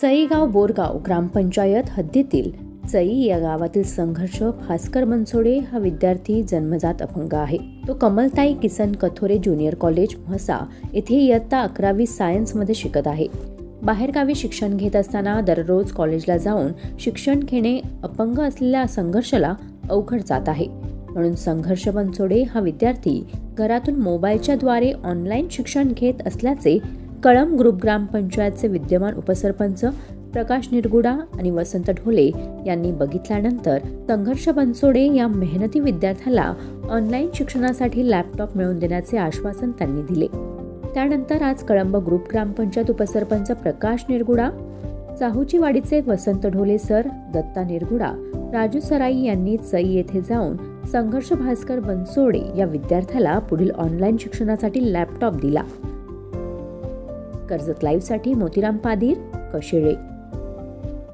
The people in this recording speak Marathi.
चईगाव बोरगाव ग्रामपंचायत हद्दीतील चई या गावातील संघर्ष भास्कर बनसोडे हा विद्यार्थी जन्मजात अपंग आहे. तो कमलताई किसन कथोरे ज्युनियर कॉलेज म्हसा येथे इयत्ता अकरावी सायन्समध्ये शिकत आहे. बाहेरगावी शिक्षण घेत असताना दररोज कॉलेजला जाऊन शिक्षण घेणे अपंग असलेल्या संघर्षाला अवघड जात आहे. म्हणून संघर्ष बनसोडे हा विद्यार्थी घरातून मोबाईलच्या द्वारे ऑनलाईन शिक्षण घेत असल्याचे कळम ग्रुप ग्रामपंचायतचे विद्यमान उपसरपंच प्रकाश निरगुडा आणि वसंत ढोले यांनी बघितल्यानंतर संघर्ष बनसोडे या मेहनती विद्यार्थ्याला ऑनलाईन शिक्षणासाठी लॅपटॉप मिळवून देण्याचे आश्वासन त्यांनी दिले. त्यानंतर आज कळंब ग्रुप ग्रामपंचायत उपसरपंच प्रकाश निरगुडा चाहूची वाडीचे वसंत ढोले सर दत्ता निरगुडा राजू सराई यांनी चई येथे जाऊन संघर्ष भास्कर बनसोडे या विद्यार्थ्याला पुढील ऑनलाईन शिक्षणासाठी लॅपटॉप दिला. कर्जत लाईव्हसाठी मोतीराम पादीर कशिळे.